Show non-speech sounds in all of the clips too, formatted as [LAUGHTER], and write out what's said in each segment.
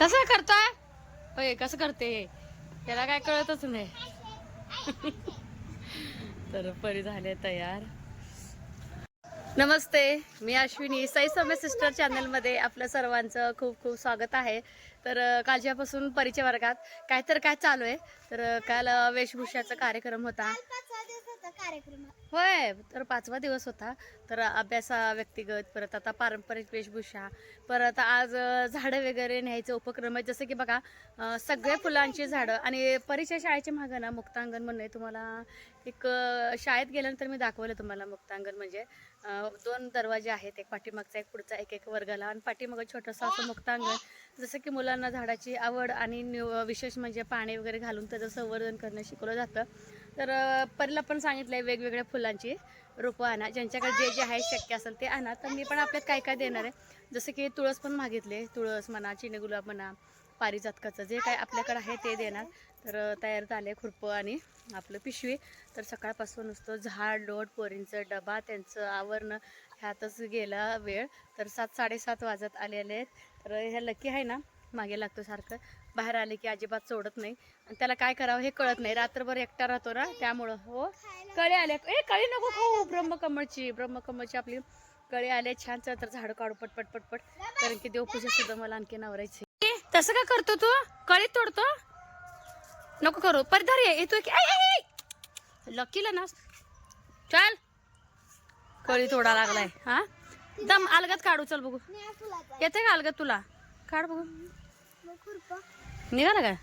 तसं करतोय? होय कसं करते हे? त्याला काय कळतच नाही. [LAUGHS] तर परी झाले तयार. नमस्ते मी अश्विनी. साई सौम्य सिस्टर चॅनलमध्ये आपलं सर्वांचं खूप खूप स्वागत आहे. तर कालच्यापासून परिचय वर्गात काय तर काय चालू आहे. तर काल वेशभूषाचा कार्यक्रम होता. होय तर पाचवा दिवस होता. तर अभ्यासा व्यक्तिगत परत आता पारंपरिक वेशभूषा परत आज अ, झाडं वगैरे न्यायचं उपक्रम आहे जसं की बघा अ, सगळे फुलांची झाडं आणि परिचय शाळेच्या मागं ना मुक्तांगण म्हणून आहे तुम्हाला एक अ, शाळेत गेल्यानंतर मी दाखवलं तुम्हाला मुक्तांगण म्हणजे. अ, दोन दरवाजे आहेत एक पाठीमागचा एक पुढचा एक एक वर्गाला आणि पाठीमागं छोटंसं असं मुक्तांगण. जसं की मुलांना झाडाची आवड आणि निव- विशेष म्हणजे पाणी वगैरे घालून त्याचं संवर्धन करणं शिकवलं जातं. तर परला परीला पण सांगितलंय वेगवेगळ्या फुलांची रोपं आणा. ज्यांच्याकडे जे जे आहे शक्य असेल ते आणा. तर मी पण आपल्यात काय काय देणार आहे? जसं की तुळस पण मागितले. तुळस म्हणा चिनी गुलाब म्हणा पारिजातकाचं जे काय आपल्याकडे आहे ते देणार. तर तयार झाले खुरपं आणि आपलं पिशवी. तर सकाळपासून नुसतं झाड लोट पोरींचं डबा त्यांचं आवरणं ह्यातच गेला वेळ. तर सात साडेसात वाजत आलेले आहेत. तर ह्या लकी आहे ना? मागे लागतो सारखं. बाहेर आले की अजिबात सोडत नाही. आणि त्याला काय करावं हे कळत नाही. रात्रभर एकटा राहतो ना त्यामुळं हो. कळे आले ए कळी नको खाऊ. ब्रह्मकमळची ब्रह्मकमळची आपली कळे आले छान तर झाडं काढू पटपट पटपट कारण की देवपूजा सुद्धा मला आणखी नवरायची तसं का करतो तू? कळी तोडतो? नको करू. परधार ये येतो की? लकीला ना. चल. कळी तोडा लागलाय. हा? दम अलगत काढू. चल बघू. येते का अलगत तुला? काढ बघू. निघाला का?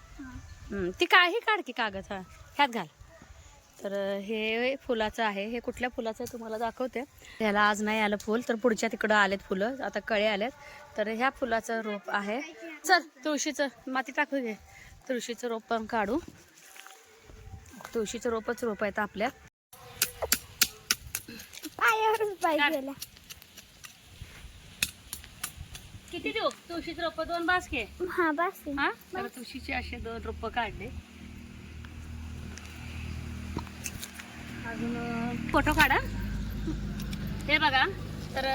ती काही काढ की कागद हा. ह्यात घाल. तर हे फुलाचं आहे. हे कुठल्या फुलाचं तुम्हाला दाखवते. ह्याला आज नाही आलं फुल तर पुढच्या तिकडं आलेत फुलं. आता कळे आलेत. तर ह्या फुलाचं रोप आहे. चल तुळशीचं माती टाकू घे. तुळशीचं रोप पण काढू. तुळशीचं रोपच रोप आहेत आपल्या पायावर पाय काढ. गेला किती देऊ? तुळशीचं रोप दोन बास घे. हा बस हा? तर तुळशीचे असे दोन रोप काढले. अजून फोटो काढा. हे बघा तर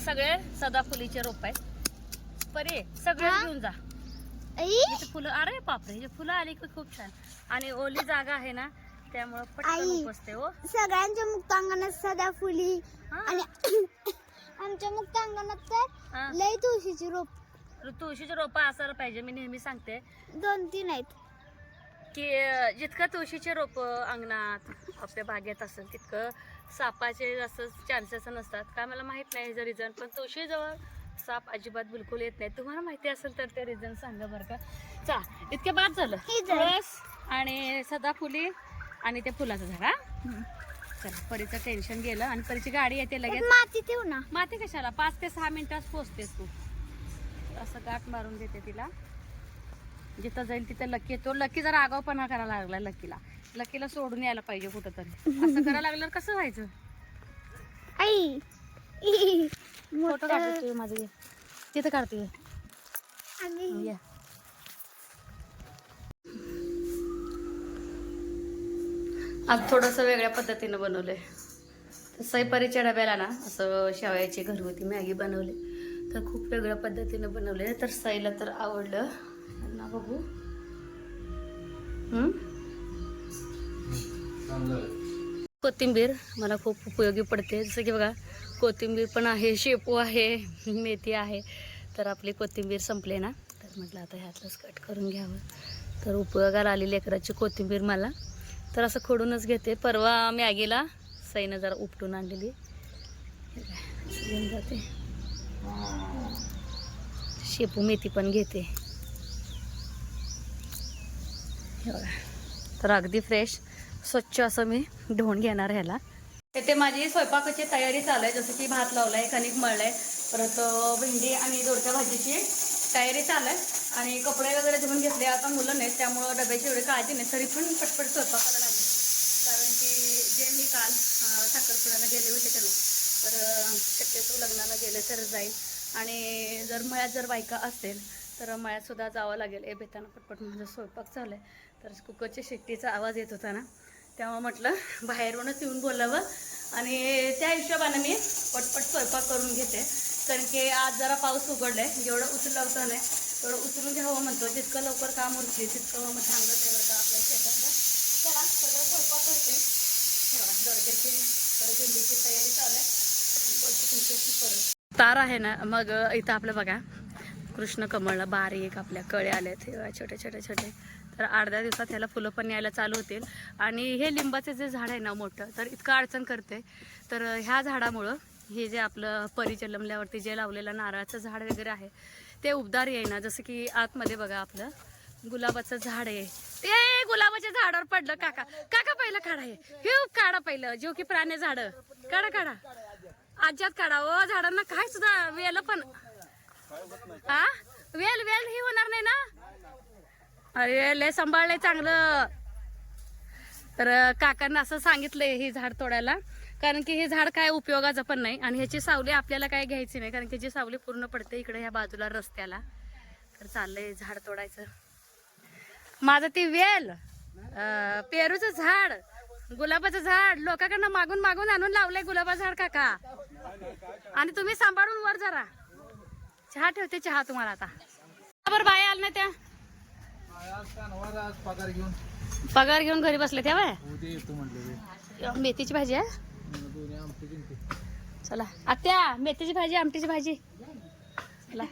सगळे सदाफुलीचे रोप आहेत. परे सगळे? घेऊन जा. इथे फुलं अरे बापरे हे फुलं आली की खूप छान. आणि ओली जागा आहे ना त्यामुळं पटकन. उपसते हो. सगळ्यांच्या मुक्तांगणात सदा फुली हा. आणि आमच्या मुक्तांगणात तर हा. लय तुळशीची रोप. तुळशीचे रोप असायला पाहिजे मी नेहमी सांगते. दोन तीन आहेत. की अं, जितकं तुळशीचे रोप अंगणात आपल्या बागेत असेल तितकं सापाचे असं चान्सेस नसतात. काय मला माहीत नाही ह्याचं रिझन पण तुळशीजवळ साप अजिबात बिलकुल येत नाही. तुम्हाला माहिती असेल तर ते रिझन सांगा बरं का. चा इतके बाद झालं. हे झालं. तुळस आणि सदाफुली आणि ते फुलाचं झाड हा? चला परीचं टेन्शन गेलं आणि परीची गाडी येते लगेच. माती ठेवू ना. माती कशाला? पाच ते सहा मिनिटात पोचतेस तू. असं गाठ मारून देते तिला. जिथं जाईल तिथं लकी तो लकी जरा आगावपणा करायला लागला लकीला. लकीला सोडून यायला पाहिजे कुठं तरी असं [LAUGHS] करायला लागल्यावर कसं व्हायचं? आई. फोटो काढते माझे. तिथं काढते. आम्ही या. आज थोडंसं वेगळ्या पद्धतीनं बनवलंय. तर सैपरीच्या डब्याला ना असं शेवयाची घरगुती मॅगी बनवली. तर खूप वेगळ्या पद्धतीनं बनवले तर सईला तर आवडलं. ना बघू. कोथिंबीर मला खूप उपयोगी पडते. जसं की बघा कोथिंबीर पण आहे शेपू आहे मेथी आहे. तर आपली कोथिंबीर संपले ना. तर म्हटलं आता ह्यातलंच कट करून घ्यावं. तर उपयोगाला आली लेकराची कोथिंबीर मला. तर असं खोडूनच घेते. परवा मॅगीला सईनं जरा उपटून आणलेली. घेऊन जाते. शेपू मेथी पण घेते. तर अगदी फ्रेश स्वच्छ असं मी धुवून घेणार ह्याला. ते माझी स्वयंपाकाची तयारी चालू आहे. जसं की भात लावलाय कणिक मळलाय परत भेंडी आणि दोडक्या भाजीची तयारी चालू आहे. आणि कपडे वगैरे धुवून घेतले आता मुलं नाहीत त्यामुळं डब्याची एवढी काळजी नाही. तरी पण पटपट स्वयंपाकाला लागले. कारण की जे मी काल साखरपुड्याला गेले होते का तर शक्यतो लग्नाला गेले तर जाईल. आणि जर मळ्यात जर बायका असेल तर मळ्यातसुद्धा जावं लागेल. ए बेताना पटपट माझा स्वयंपाक चालू आहे. तर कुकरच्या शेट्टीचा आवाज येत होता ना तेव्हा म्हटलं बाहेरूनच येऊन बोलावं. आणि त्या हिशोबाने मी पटपट स्वयंपाक करून घेते. कारण की आज जरा पाऊस उघडलाय जेवढं उचललं होतं नाही. थोडं उचलून घ्यावं म्हणतो जितकं लवकर काम उरते तितकं मग चांगलं तेवढं का आपल्या शेतातलं. चला सगळं स्वयंपाक करते. ठेवा दोडक्याची परत तयारी चालू आहे. तुमच्याशी परत. तार आहे ना मग इथं आपलं बघा. कृष्ण कमळ बारीक आपल्या कळे आले ते छोटे छोटे छोटे. तर अर्ध्या दिवसात ह्याला फुलं पण यायला चालू होतील. आणि हे लिंबाचे जे झाड आहे ना मोठं तर इतकं अडचण करते. तर ह्या झाडामुळं हे जे आपलं परी जे लावलेलं नारळाचं झाड वगैरे आहे ते उबदार येईना जसं की आतमध्ये बघा आपलं गुलाबाचं झाड आहे. ते गुलाबाच्या झाडावर पडलं काका. काका पहिलं काढा हे. काढा पहिलं जीव की प्राणी झाड. काढा काढा. आज्यात काढा. ओ झाडांना काय सुद्धा वेल पण. हा वेल वेल ही होणार नाही ना? अरे लय सांभाळलंय चांगलं. तर काकांना असं सांगितलंय हे झाड तोडायला. कारण की हे झाड काय उपयोगाचं पण नाही. आणि ह्याची सावली आपल्याला काय घ्यायची नाही कारण की जी सावली पूर्ण पडते इकडे ह्या बाजूला रस्त्याला. तर चाललंय झाड तोडायचं. माझं ती वेल पेरूचं झाड गुलाबाचं झाड लोकांकडनं मागून मागून आणून लावलंय गुलाबाचं झाड काका. आणि तुम्ही सांभाळून वर जरा. चहा ठेवते चहा तुम्हाला आता. बरं बाय आल ना त्या? पगार घेऊन. पगार घेऊन घरी बसले त्या बाय? मेथीची भाजी आहे? चला. आत्या मेथीची भाजी आमटीची भाजी. चला.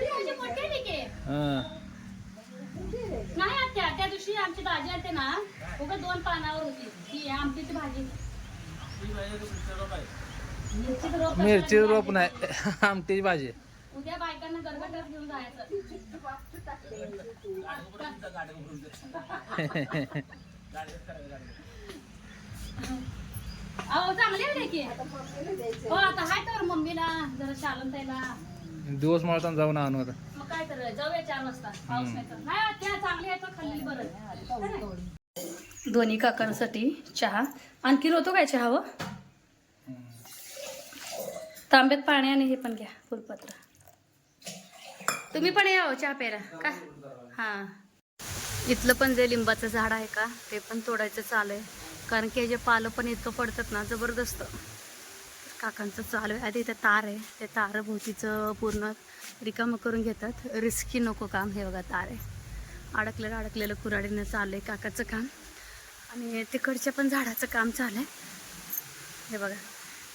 भाजी मोठी आहे की. नाही आत्या त्या दिवशी आमची भाजी आलते ना उगा दोन पानावर होती. ती आमटीची भाजी. रोप कसं मिरची रोप नाही आमटीची भाजी. उद्या बायकांना गरगटात घेऊन जायचं. अहो चांगले की. हो आता हाय तर मम्मीला जरा शालन ताईला दिवस माळताना जाऊन आणू आता. मग काय तर जाऊया चार वाजता. पाऊस नाही तर. नाही त्या चांगली आहे तर खाल्लेली बरं दोन्ही काकांसाठी चहा. आणखी होतो काय चहा व तांब्यात पाणी आणि हे पण घ्या फुलपत्र. तुम्ही पण या हो चहा प्यायला. का? हां. इथलं पण जे लिंबाचं झाड आहे का ते पण तोडायचं चालू आहे. कारण की हे जे पालं पण इतकं पडतात ना जबरदस्त. काकांचं चालू आहे. आधी इथं तार आहे. ते तार भोवतीचं पूर्ण रिकामं करून घेतात. रिस्की नको काम हे बघा तार आहे. अडकलेलं अडकलेलं कुराडीनं चाललं आहे काकाचं काम. आणि तिकडच्या पण झाडाचं काम चालू आहे. हे बघा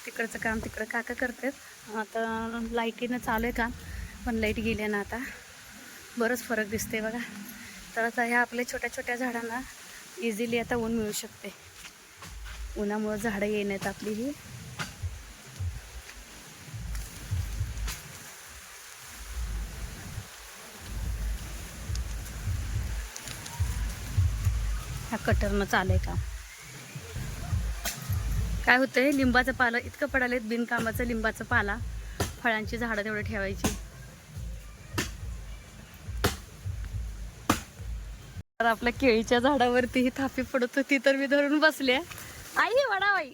तिकडचं काम तिकडं काका करतात. आता लाईटीनं चालू आहे काम. पण लाइट गेली ना आता. बरंच फरक दिसते बघा. तर आता ह्या आपल्या छोट्या छोट्या झाडांना इझिली आता ऊन मिळू शकते. उन्हामुळं झाडं येण्यात आपली ही. ह्या कटरनं चालय आहे काय होतंय? लिंबाचं पालं इतकं पडालेत बिनकामाचं लिंबाचं पाला. फळांची झाडं तेवढं ठेवायची. तर आपल्या केळीच्या झाडावरती ही थापी पडत होती तर मी धरून बसले. आई वडा बाई.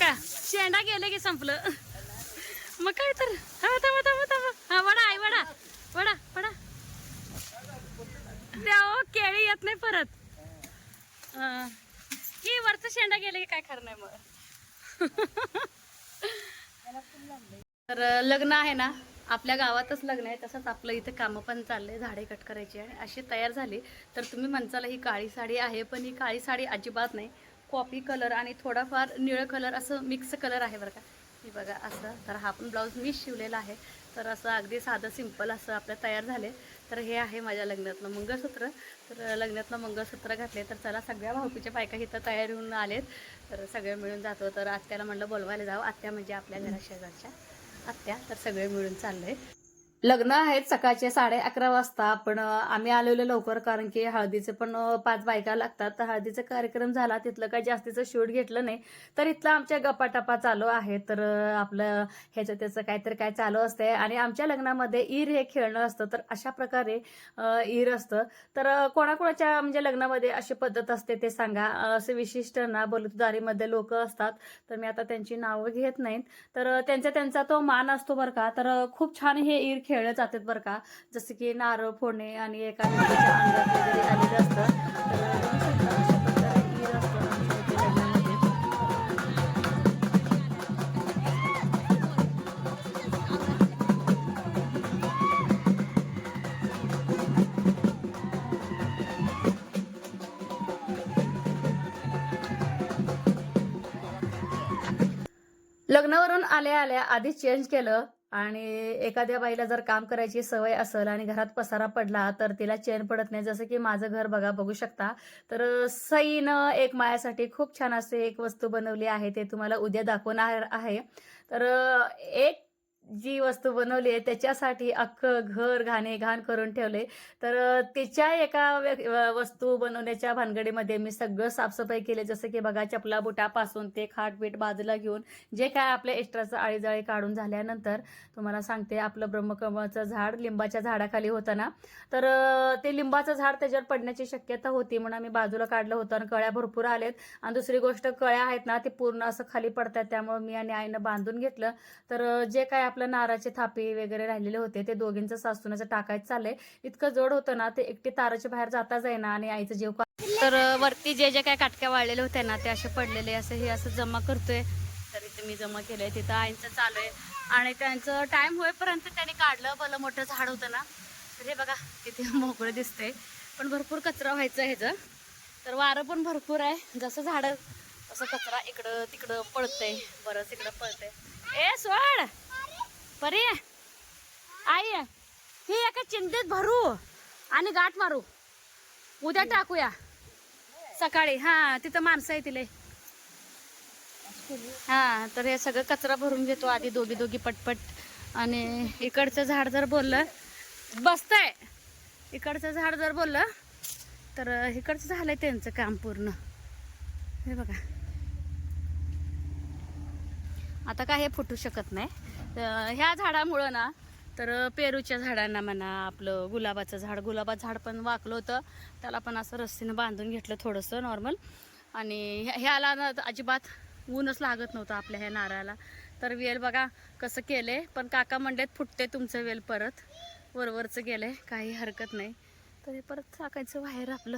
का शेंडा गेले की संपलं. मग काय तर. थांबा थांबा थांबा थांबा. हा वडा आई वडा. वडा वडा. त्या केळी येत नाही परत. अं, की वरचं शेंडा गेले की काय खरं नाही मग. [LAUGHS] तर लग्न आहे ना आपल्या गावातच लग्न आहे तसंच आपलं इथं कामं पण चाललंय झाडे कट करायची आहे. अशी तयार झाली तर तुम्ही म्हणचाल ही काळी साडी आहे पण ही काळी साडी अजिबात नाही. कॉपी कलर आणि थोडाफार निळं कलर असं मिक्स कलर आहे बरं का. हे बघा असं तर हा पण ब्लाऊज मी शिवलेला आहे. तर असं अगदी साधं सिंपल असं आपलं तयार झाले. तर हे आहे माझ्या लग्नातलं मंगळसूत्र. तर लग्नातलं मंगळसूत्र घातले तर चला सगळ्या भाऊकीच्या बायका इथं तयार होऊन आलेत. तर सगळे मिळून जातो. तर आत्याला म्हणलं बोलवायला जाऊ. आत्या म्हणजे आपल्या घरा शेजारच्या आत्या तर सगळे मिळून चाललंय. लग्न आहेत सकाळचे साडे अकरा वाजता पण आम्ही आलेलो लवकर कारण की हळदीचे पण पाच बायका लागतात. तर हळदीचा कार्यक्रम झाला तिथलं काही जास्तीचं शूट घेतलं नाही. तर इथला आमच्या गप्पाटप्पा चालू आहे. तर आपलं ह्याचं त्याचं काहीतरी काय चालू असतंय. आणि आमच्या लग्नामध्ये ईर हे खेळणं असतं. तर अशा प्रकारे ईर असतं. तर कोणाकोणाच्या म्हणजे लग्नामध्ये अशी पद्धत असते ते सांगा. असे असं विशिष्ट ना बलुतदारीमध्ये लोक असतात. तर मी आता त्यांची नावं घेत नाहीत. तर त्यांचा त्यांचा तो मान असतो बरं का. तर खूप छान हे ईर खेळ खेळले जातात बरं का. जसं की नारळ फोडणे आणि एका लग्नावरून आल्या आल्या आधी चेंज केलं. आणि एखाद्या बाईला जर काम करायची सवय असेल आणि घरात पसारा पडला तर तिला चेन पडत नाही. जसं की माझं घर बघा बघू शकता. तर सईनं एक मायासाठी खूप छान असे एक वस्तू बनवली आहे. ते तुम्हाला उद्या दाखवणार आहे. तर एक जी वस्तू बनवली आहे त्याच्यासाठी अख्खं घर घाणे घाण करून ठेवले. तर तिच्या एका व्य- वस्तू बनवण्याच्या भानगडीमध्ये मी सगळं साफसफाई केली. जसं की बघा चपला बुटापासून ते खाटपीठ बाजूला घेऊन जे काय आपल्या एक्स्ट्राचं आळीजाळी काढून झाल्यानंतर तुम्हाला सांगते आपलं ब्रह्मकमळचं झाड लिंबाच्या झाडाखाली होतं ना. तर ते लिंबाचं झाड त्याच्यावर पडण्याची शक्यता होती म्हणून आम्ही बाजूला काढलं होतं आणि कळ्या भरपूर आलेत. आणि दुसरी गोष्ट कळ्या आहेत ना ते पूर्ण असं खाली पडतात त्यामुळे मी आणि आईनं बांधून घेतलं. तर जे काय आपलं नाराचे थापे वगैरे राहिलेले होते ते दोघींचं सासूनाचं टाकायचं चाललंय. इतकं जड होतं ना ते एकटी ताराच्या बाहेर जाता जाईना आणि आईचं जेव तर वरती जे जे काय काटक्या वाळलेले होते ना ते असे पडलेले असं हे असं जमा करतोय. तर इथे मी जमा केलंय तिथं आईचं चालू आहे आणि त्यांचं टाइम होईपर्यंत त्यांनी काढलं भलं मोठं झाड होतं ना. तर हे बघा तिथे [LAUGHS] मोकळं दिसतंय. पण भरपूर कचरा व्हायचं ह्याचं. तर वारं पण भरपूर आहे. जसं झाडं तसं कचरा इकडं तिकडं पळतंय. बरंच इकडं पळतंय. ए सोड! परी आई ही एका चिंतेत भरू आणि गाठ मारू. उद्या टाकूया. सकाळी हा तिथं माणसं आहे तिले. हा तर हे सगळं कचरा भरून घेतो आधी दोघी दोघी पटपट. आणि इकडचं झाड जर बोललं बसतंय. इकडचं झाड जर बोललं तर इकडचं झालंय त्यांचं काम पूर्ण. हे बघा. आता काय हे फुटू शकत नाही. तर ह्या झाडामुळं ना तर पेरूच्या झाडांना म्हणा आपलं गुलाबाचं झाड गुलाबाचं झाड पण वाकलं होतं. त्याला पण असं रस्सीनं बांधून घेतलं थोडंसं नॉर्मल आणि ह्या- ह्याला ना अजिबात ऊनच लागत नव्हतं आपल्या ह्या नारळाला. तर वेल बघा कसं केलंय. पण काका म्हणलेत फुटते तुमचं वेल परत. वरवरचं गेलं काही हरकत नाही. तर हे परत टाकायचं बाहेर आपलं.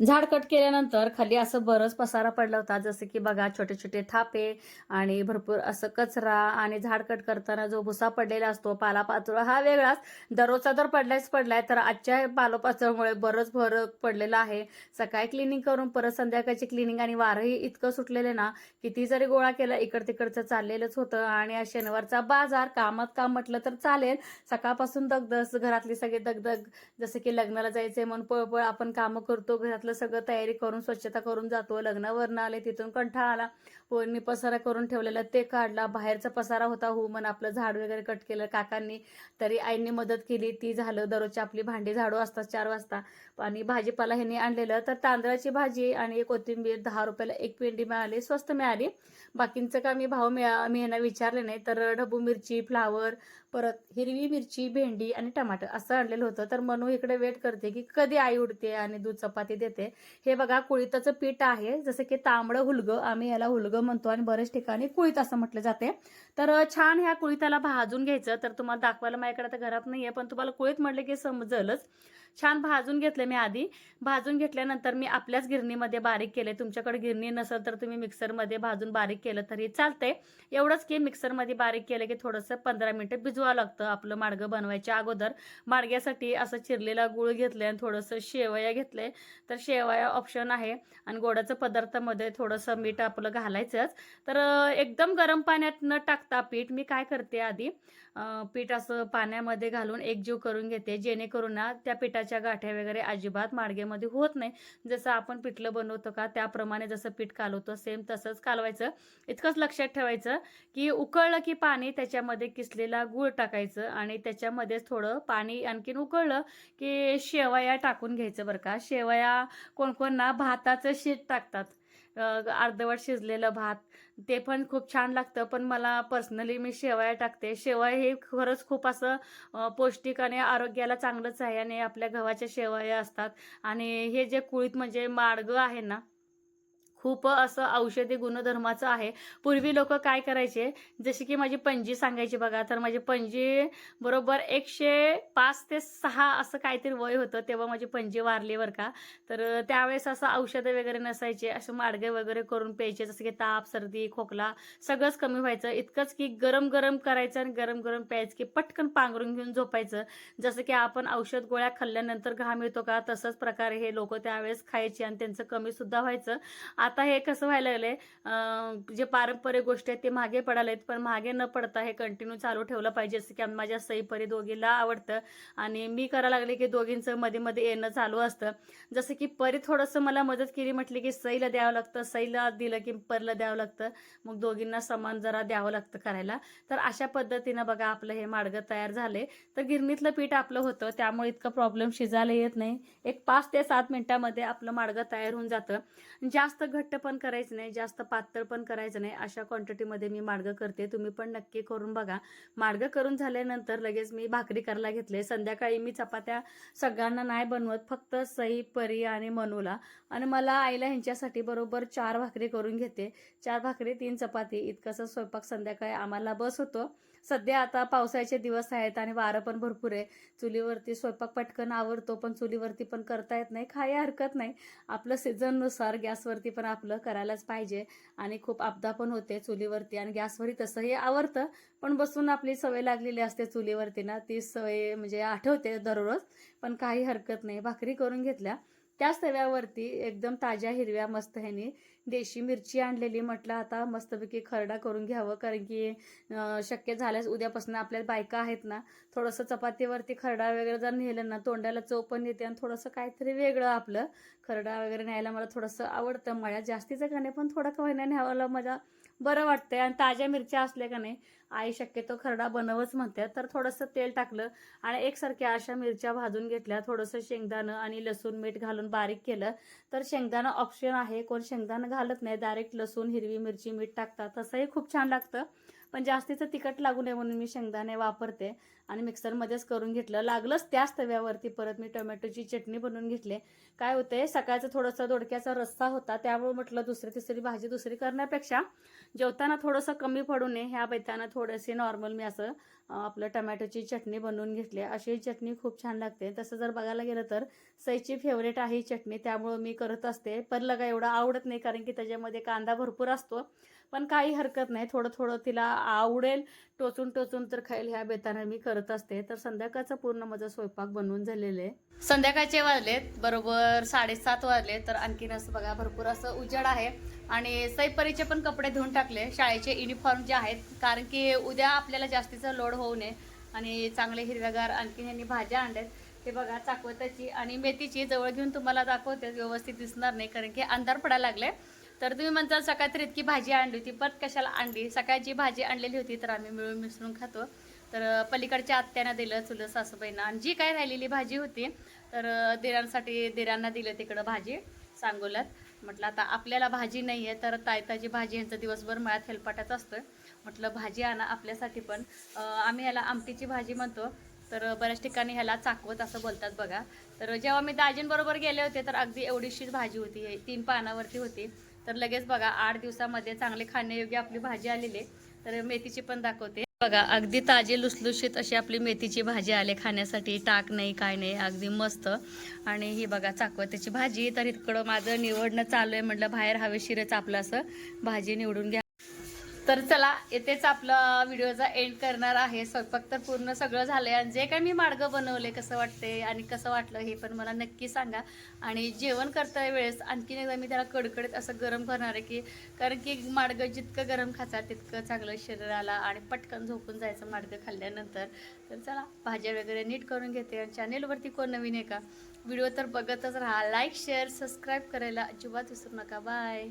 झाड कट केल्यानंतर खाली असं बरंच पसारा पडला होता जसं की बघा छोटे छोटे थापे आणि भरपूर असं कचरा आणि झाड कट करताना जो भुसा पडलेला असतो पालापाचोळा हा वेगळाच. दररोजचा तर पडलायच पडलाय तर आजच्या पालोपाचोळ्यामुळे बरंच फरक पडलेला आहे. सकाळी क्लिनिंग करून परत संध्याकाळची क्लिनिंग आणि वारही इतकं सुटलेले ना किती जरी गोळा केला इकड तिकडचं चाललेलंच होतं. आणि आज शनिवारचा बाजार कामात काम म्हटलं तर चालेल. सकाळपासून दगदग घरातली सगळी दगदग जसं की लग्नाला जायचंय म्हणून पळपळ आपण कामं करतो घरात घरातलं सगळं तयारी करून स्वच्छता करून जातो. लग्नावरनं आले तिथून कंठाळा आला. पोरणी पसारा करून ठेवलेला ते काढला. बाहेरचा पसारा होता हो मन आपलं झाड वगैरे कट केलं. काकांनी तरी आईंनी मदत केली. ती झालं दररोजची आपली भांडी झाडू असतात चार वाजता. आणि भाजीपाला ह्यांनी आणलेलं. तर तांदळाची भाजी आणि कोथिंबीर दहा रुपयाला एक पेंडी मिळाली स्वस्त मिळाली. बाकींचं का मी भाव मिळा मी यांना विचारले नाही. तर ढबू मिरची फ्लावर परत हिरवी मिरची भेंडी आणि टमाटर असं आणलेलं होतं. तर मनू इकडे वेट करते की कधी आई उडते आणि दूध चपाती देते. हे बघा कुळीताचं पीठ आहे. जसं की तांबडं हुलगं आम्ही याला हुलगं म्हणतो आणि बऱ्याच ठिकाणी कुळीत असं म्हटलं जाते. तर छान ह्या कुळीताला भाजून घ्यायचं. तर तुम्हाला दाखवायला माझ्याकडे आता घरात आहे पण तुम्हाला कुळीत म्हटलं की समजलंच. छान भाजून घेतलं मी आधी. भाजून घेतल्यानंतर मी आपल्याच गिरणीमध्ये बारीक केले. तुमच्याकडे गिरणी नसेल तर तुम्ही मिक्सरमध्ये भाजून बारीक केलं तरी चालतंय. एवढंच की मिक्सरमध्ये बारीक केलं की थोडंसं पंधरा मिनिटं भिजवावं लागतं आपलं माडगं बनवायच्या अगोदर. माडग्यासाठी असं चिरलेला गुळ घेतलं आणि थोडंसं शेवया घेतले तर शेवया ऑप्शन आहे. आणि गोडाचं पदार्थामध्ये थोडंसं मीठ आपलं घालायचंच. तर एकदम गरम पाण्यात न टाकता पीठ मी काय करते आधी पीठ असं पाण्यामध्ये घालून एकजीव करून घेते. जेणेकरून ना त्या पिठाच्या गाठ्या वगैरे अजिबात माडगेमध्ये होत नाही. जसं आपण पिठलं बनवतो का त्याप्रमाणे जसं पीठ कालवतो सेम तसंच कालवायचं. इतकंच लक्षात ठेवायचं की उकळलं की पाणी त्याच्यामध्ये किसलेला गूळ टाकायचं आणि त्याच्यामध्येच थोडं पाणी आणखीन उकळलं की शेवया टाकून घ्यायचं बरं का. शेवया कोण कोण ना भाताचं शीत टाकतात. अर्धवट शिजलेलं भात ते पण खूप छान लागतं. पण मला पर्सनली मी शेवया टाकते. शेवया हे खरंच खूप असं पौष्टिक आणि आरोग्याला चांगलंच आहे आणि आपल्या गव्हाच्या शेवया असतात. आणि हे जे कुळीत म्हणजे मार्ग आहे ना खूप असं औषधी गुणधर्माचं आहे. पूर्वी लोक काय करायचे जशी की माझी पणजी सांगायची बघा तर माझी पणजी बरोबर एकशे पाच ते सहा असं काहीतरी वय होतं तेव्हा माझी पणजी वारली बरं का. तर त्यावेळेस असं औषधं वगैरे नसायचे असं माडगे वगैरे करून प्यायचे जसं की ताप सर्दी खोकला सगळंच कमी व्हायचं. इतकंच की गरम गरम करायचं आणि गरम गरम प्यायचं की पटकन पांघरून घेऊन झोपायचं. जसं की आपण औषध गोळ्या खाल्ल्यानंतर घाम येतो का तसंच प्रकारे हे लोक त्यावेळेस खायचे आणि त्यांचं कमी सुद्धा व्हायचं. आता आता हे कसं व्हायला लागलंय? जे पारंपरिक गोष्टी आहेत ते मागे पडायला आहेत पण मागे न पडता हे कंटिन्यू चालू ठेवलं पाहिजे जसं की माझ्या सईपरी दोघीला आवडतं. आणि मी करायला लागले की दोघींचं मध्ये मध्ये येणं चालू असतं. जसं की परी थोडंसं मला मदत केली म्हटली की सईला द्यावं लागतं. सईला दिलं की परला द्यावं लागतं. मग दोघींना समान जरा द्यावं लागतं करायला. तर अशा पद्धतीनं बघा आपलं हे माडगं तयार झाले तर गिरणीतलं पीठ आपलं होतं त्यामुळे इतकं प्रॉब्लेम शिजायला येत नाही. एक पाच ते सात मिनिटामध्ये आपलं माडगं तयार होऊन जातं. जास्त घट घट्ट पण करायचं नाही जास्त पातळ पण करायचं नाही अशा क्वांटिटीमध्ये मी मार्ग करते. तुम्ही पण नक्की करून बघा. मार्ग करून झाल्यानंतर लगेच मी भाकरी करायला घेतले. संध्याकाळी मी चपात्या सगळ्यांना नाही बनवत फक्त सई परी आणि मनूला. आणि मला आईला ह्यांच्यासाठी बरोबर चार भाकरी करून घेते. चार भाकरी तीन चपाती. इतकासा स्वयंपाक संध्याकाळी आम्हाला बस होतो. सध्या आता पावसाळ्याचे दिवस आहेत आणि वारं पण भरपूर आहे. चुलीवरती स्वयंपाक पटकन आवडतो पण चुलीवरती पण करता येत नाही खाया हरकत नाही. आपलं सीझननुसार गॅसवरती पण आपलं करायलाच पाहिजे आणि खूप आपदा पण होते चुलीवरती आणि गॅसवरही तसंही आवडतं पण बसून आपली सवय लागलेली असते चुलीवरती ना ती सवय म्हणजे आठवते दररोज पण काही हरकत नाही. भाकरी करून घेतल्या त्याच तव्यावरती एकदम ताज्या हिरव्या मस्त ह्यानी देशी मिरची आणलेली म्हटलं आता मस्तपैकी खरडा करून घ्यावं कारण की शक्य झाल्यास उद्यापासून आपल्या बायका आहेत ना थोडंसं चपातीवरती खरडा वगैरे जर नेलं ना तोंडाला चव पण येते आणि थोडंसं काहीतरी वेगळं आपलं. खरडा वगैरे न्यायला मला थोडंसं आवडतं मळ्या जास्तीचं का नाही पण थोडं का महिना न्यावायला मजा बरं वाटतंय. आणि ताज्या मिरच्या असल्या का नाही आई शक्यतो खरडा बनवच म्हणते. तर थोडंसं तेल टाकलं आणि एकसारख्या अशा मिरच्या भाजून घेतल्या. थोडंसं शेंगदाणं आणि लसूण मीठ घालून बारीक केलं. तर शेंगदाणं ऑप्शन आहे. कोण शेंगदाणं घालत नाही डायरेक्ट लसूण हिरवी मिरची मीठ टाकतात. तसंही खूप छान लागतं. पण जास्तीचं तिखट लागू नये म्हणून मी शेंगदाणे वापरते. आणि मिक्सरमध्येच करून घेतलं. लागलंच त्याच तव्यावरती परत मी टोमॅटोची चटणी बनवून घेतली. काय होते सकाळचं थोडंसं दोडक्याचा रस्सा होता. त्यामुळे म्हटलं दुसरी तिसरी भाजी दुसरी करण्यापेक्षा जेवताना थोडंसं कमी पडू नये. ह्या बेताना थोडेसे नॉर्मल मी असं आपलं टमॅटोची चटणी बनवून घेतली अशी चटणी खूप छान लागते. तसं जर बघायला गेलं तर सईची फेवरेट आहे चटणी. त्यामुळं मी करत असते. परला काय एवढं आवडत नाही कारण की त्याच्यामध्ये कांदा भरपूर असतो. पण काही हरकत नाही. थोडं थोडं तिला आवडेल. टोचून टोचून तर खाईल. ह्या बेतानं मी करत असते. तर संध्याकाळचा पूर्ण माझा स्वयंपाक बनवून झालेले आहे. संध्याकाळचे वाजलेत. बरोबर साडेसात वाजले. तर आणखीन असं बघा भरपूर असं उजेड आहे. आणि सैपरीचे पण कपडे धुवून टाकले. शाळेचे युनिफॉर्म जे आहेत कारण की उद्या आपल्याला जास्तीचा लोड होऊ नये. आणि चांगले हिरव्यागार आणखीन यांनी भाज्या आणल्यात. हे बघा चाकवताची आणि मेथीची जवळ घेऊन तुम्हाला दाखवते व्यवस्थित दिसणार नाही कारण की अंधार पडायला लागले तर तुम्ही म्हणताल सकाळी तर इतकी भाजी आणली होती परत कशाला आणली? सकाळची भाजी आणलेली होती तर आम्ही मिळून मिसळून खातो. तर पलीकडच्या आत्यानं दिलं चुलं सासूबाईंना. आणि जी काय राहिलेली भाजी होती तर दिरांसाठी दिरांना दिलं तिकडं भाजी सांगोल्यात म्हटलं आता आपल्याला भाजी नाही आहे तर तायताची भाजी यांचा दिवसभर मळ्यात हेलपाटाच असतं म्हटलं भाजी आणा आपल्यासाठी पण. आम्ही ह्याला आमटीची भाजी म्हणतो तर बऱ्याच ठिकाणी ह्याला चाकवत असं बोलतात बघा. तर जेव्हा मी दाजींबरोबर गेले होते तर अगदी एवढीशीच भाजी होती हे तीन पानावरती होती. तर लगेच बघा आठ दिवसामध्ये चांगले खाण्यायोग्य आपली भाजी आलेली आहे. तर मेथीची पण दाखवते. बघा अगदी ताजी लुसलुशीत अशी आपली मेथीची भाजी आली. खाण्यासाठी टाक नाही काय नाही अगदी मस्त. आणि ही बघा चाकवत्याची भाजी. तर इकडं माझं निवडणं चालू आहे. म्हटलं बाहेर हवेशीरच आपलं असं. भाजी निवडून घ्या. तर चला येथेच आपला व्हिडिओचा एंड करणार आहे. स्वयंपाक तर पूर्ण सगळं झालं आहे आणि जे काही मी माडगं बनवले कसं वाटते आणि कसं वाटलं हे पण मला नक्की सांगा. आणि जेवण करता वेळेस आणखीन एकदा मी त्याला कडकडीत असं गरम करणार आहे की कारण की मार्ग जितकं गरम खाचा तितकं चांगलं शरीराला आणि पटकन झोपून जायचं माडगं खाल्ल्यानंतर. तर चला भाज्या वगैरे नीट करून घेते आणि चॅनेलवरती कोण नवीन आहे का? व्हिडिओ तर बघतच राहा. लाईक शेअर सबस्क्राईब करायला अजिबात विसरू नका. बाय